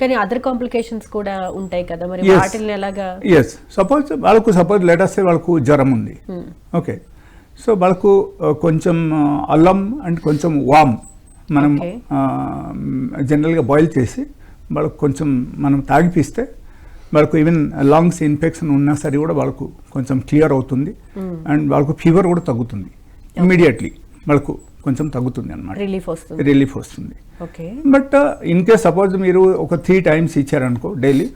కానీ other complications కూడా ఉంటాయి కదా. మరి. వాటిని ఎలాగా? ఎస్ సపోజ్ వాళ్ళకు సపోజ్ లెటర్స్ వాళ్ళకు జ్వరం ఉంది. ఓకే సో వాళ్ళకు ఆ, కొంచెం ఆ, అల్లం అండ్ కొంచెం వామ్ మనం. జనరల్గా బాయిల్ చేసి వాళ్ళకు కొంచెం మనం తాగిపిస్తే వాళ్ళకు ఈవెన్ లంగ్స్ ఇన్ఫెక్షన్ ఉన్నా సరే కూడా వాళ్ళకు కొంచెం క్లియర్ అవుతుంది. అండ్ వాళ్ళకు ఫీవర్ కూడా తగ్గుతుంది. ఇమ్మీడియట్లీ వాళ్ళకు కొంచెం తగ్గుతుంది అనమాట రిలీఫ్ వస్తుంది. రిలీఫ్ వస్తుంది. Okay but in case suppose మీరు ఒక త్రీ టైమ్స్ ఇచ్చారనుకో డైలీ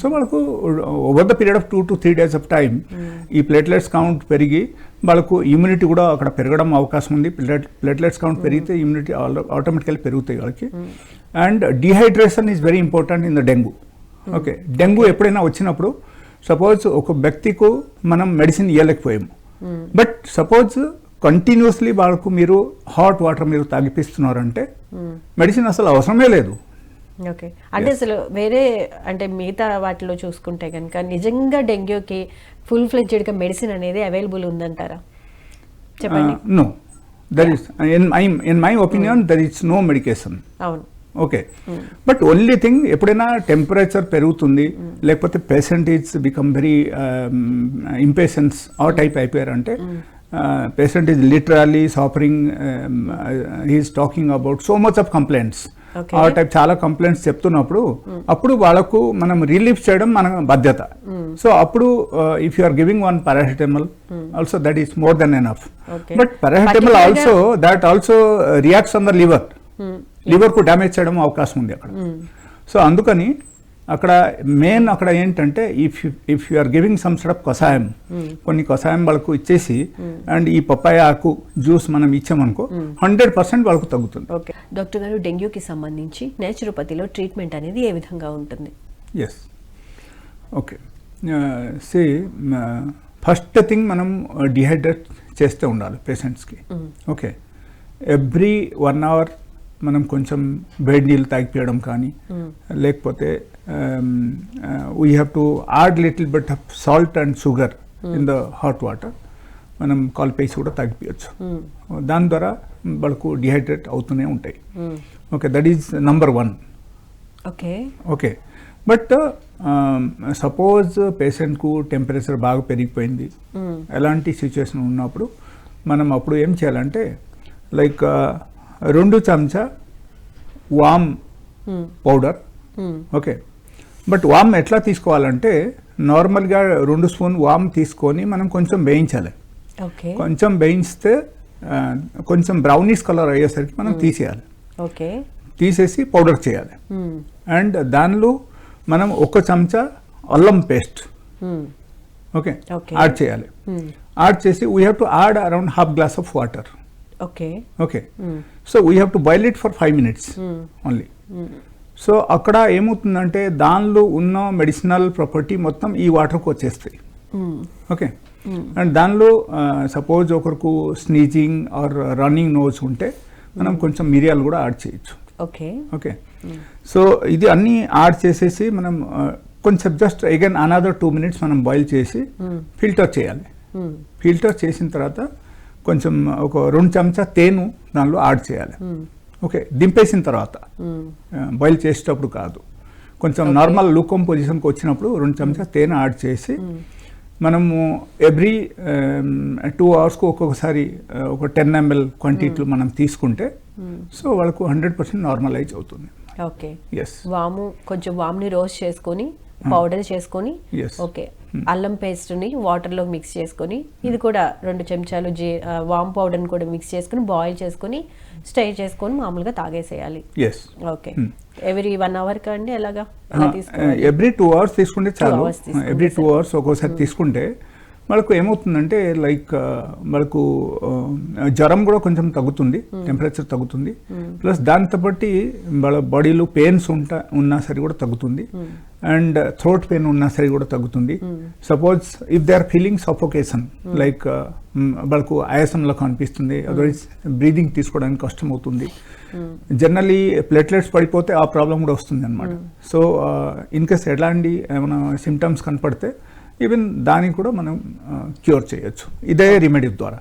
సో వాళ్ళకు over the period of two to three days of time ఈ ప్లేట్లెట్స్ కౌంట్ పెరిగి వాళ్ళకు ఇమ్యూనిటీ కూడా అక్కడ పెరగడం అవకాశం ఉంది. ప్లేట్లెట్స్ కౌంట్ పెరిగితే ఇమ్యూనిటీ ఆటోమేటికల్ పెరుగుతాయి వాళ్ళకి. And dehydration is very important in the dengue okay dengue ఎప్పుడైనా వచ్చినప్పుడు సపోజ్ ఒక వ్యక్తికు మనం మెడిసిన్ ఇవ్వలేకపోయాము బట్ సపోజ్ కంటిన్యూస్లీ వాళ్ళకు మీరు హాట్ వాటర్ మీరు తాగిపిస్తున్నారంటే మెడిసిన్ అసలు అవసరమే లేదు. ఓకే అంటే అసలు వేరే అంటే మిగతా వాటిలో చూసుకుంటే కనుక నిజంగా డెంగ్యూకి ఫుల్ ఫ్లెడ్జెడ్గా మెడిసిన్ అనేది అవైలబుల్ ఉందంటారా? చెప్పండి. No there is in my in my opinion there is no medication అవును. ఓకే బట్ ఓన్లీ థింగ్ ఎప్పుడైనా టెంపరేచర్ పెరుగుతుంది లేకపోతే patient is become very impatience ఆ type అయిపోయారంటే patient is literally suffering he's talking about so much of complaints Okay. ఆ type చాలా complaints చెప్తున్నప్పుడు అప్పుడు వాళ్ళకు మనం రిలీఫ్ చేయడం మన బాధ్యత. సో అప్పుడు if you are giving one paracetamol also that is more than enough. But paracetamol also that also reacts on the liver లివర్కు damage చేయడం అవకాశం ఉంది అక్కడ. సో అందుకని అక్కడ మెయిన్ అక్కడ ఏంటంటే if if you are giving some sort of కషాయం కొన్ని కషాయం వాళ్ళకు ఇచ్చేసి అండ్ ఈ పప్పాయ ఆకు జ్యూస్ మనం ఇచ్చామనుకో హండ్రెడ్ పర్సెంట్ వాళ్ళకు తగ్గుతుంది. ఓకే డాక్టర్ గారు డెంగ్యూకి సంబంధించి నేచురోపతిలో ట్రీట్మెంట్ అనేది ఏ విధంగా ఉంటుంది? Yes okay see first thing మనం డిహైడ్రేట్ చేస్తూ ఉండాలి పేషెంట్స్కి ఓకే ఎవ్రీ వన్ అవర్ మనం కొంచెం వేడి నీళ్ళు తాగిపోయడం కానీ లేకపోతే we have to add little bit of salt and sugar in the hot water మనం కాల్పేసి కూడా తగ్గిపోయచ్చు దాని ద్వారా వాళ్ళకు డిహైడ్రేట్ అవుతూనే ఉంటాయి. Okay that is number one okay. Okay but suppose పేషెంట్కు temperature బాగా పెరిగిపోయింది. ఎలాంటి సిచ్యువేషన్ ఉన్నప్పుడు మనం అప్పుడు ఏం చేయాలంటే లైక్ రెండు చెంచా వామ్ పౌడర్. ఓకే. బట్ వామ్ ఎట్లా తీసుకోవాలంటే నార్మల్గా రెండు స్పూన్ వామ్ తీసుకొని మనం కొంచెం వేయించాలి. కొంచెం వేయిస్తే ఆ, కొంచెం బ్రౌనిష్ కలర్ అయ్యేసరికి మనం తీసేయాలి. ఓకే. తీసేసి పౌడర్ చేయాలి. అండ్ దానిలో మనం ఒక చెంచా అల్లం పేస్ట్. ఓకే. యాడ్ చేయాలి. యాడ్ చేసి we have to add around half glass of water okay. Okay. So we have to boil it for five minutes only so అక్కడ ఏమవుతుందంటే దానిలో ఉన్న మెడిసినల్ ప్రాపర్టీ మొత్తం ఈ వాటర్కి వచ్చేస్తాయి. ఓకే. అండ్ దానిలో సపోజ్ ఒకరికి స్నీజింగ్ ఆర్ రన్నింగ్ నోస్ ఉంటే మనం కొంచెం మిరియాలు కూడా యాడ్ చేయొచ్చు. ఓకే. ఓకే. సో ఇది అన్నీ యాడ్ చేసేసి మనం కొంచెం just again another two minutes మనం బాయిల్ చేసి ఫిల్టర్ చేయాలి. ఫిల్టర్ చేసిన తర్వాత కొంచెం ఒక రెండు చెంచా తేను దానిలో యాడ్ చేయాలి. ఓకే దింపేసిన తర్వాత బాయిల్ చేసేటప్పుడు కాదు. కొంచెం నార్మల్ లూకోమ్ పొజిషన్కి వచ్చినప్పుడు రెండు చెంచా తేనె యాడ్ చేసి మనము ఎవ్రీ టూ అవర్స్కి ఒక్కొక్కసారి ఒక టెన్ ఎంఎల్ క్వాంటిటీలో మనం తీసుకుంటే సో వాళ్ళకు హండ్రెడ్ పర్సెంట్ నార్మలైజ్ అవుతుంది. ఓకే. ఎస్ వాము కొంచెం వామ్ని రోస్ట్ చేసుకొని పౌడర్ చేసుకొని. ఓకే. అల్లం పేస్ట్ని వాటర్లో మిక్స్ చేసుకొని ఇది కూడా రెండు చెంచాలు జీ వామ్ పౌడర్ని కూడా మిక్స్ చేసుకొని బాయిల్ చేసుకొని స్టే చేసుకొని మామూలుగా తాగేసేయాలి. ఓకే. ఎవ్రీ వన్ అవర్ కండి ఎలాగా? ఎవ్రీ టూ అవర్స్ తీసుకుంటే చాలు. ఎవ్రీ టూ అవర్స్ ఒక్కోసారి తీసుకుంటే మనకు ఏమవుతుందంటే లైక్ మనకు ఆ, జ్వరం కూడా కొంచెం తగ్గుతుంది టెంపరేచర్ తగ్గుతుంది. ప్లస్ దాంతో బట్టి వాళ్ళ బాడీలో పెయిన్స్ ఉంటా ఉన్నా సరే కూడా తగ్గుతుంది. అండ్ థ్రోట్ పెయిన్ ఉన్నా సరే కూడా తగ్గుతుంది. Suppose if they are feeling suffocation like వాళ్ళకు ఆయాసంలో కనిపిస్తుంది అదర్వైజ్ బ్రీదింగ్ తీసుకోవడానికి కష్టం అవుతుంది జనరలీ ప్లేట్లెట్స్ పడిపోతే ఆ ప్రాబ్లం కూడా వస్తుంది అనమాట సో ఇన్ కేస్ ఎలాంటి ఏమైనా సిమ్టమ్స్ కనపడితే ఈవెన్ దానికి కూడా మనం క్యూర్ చేయొచ్చు. ఇదే రెమెడీ ద్వారా.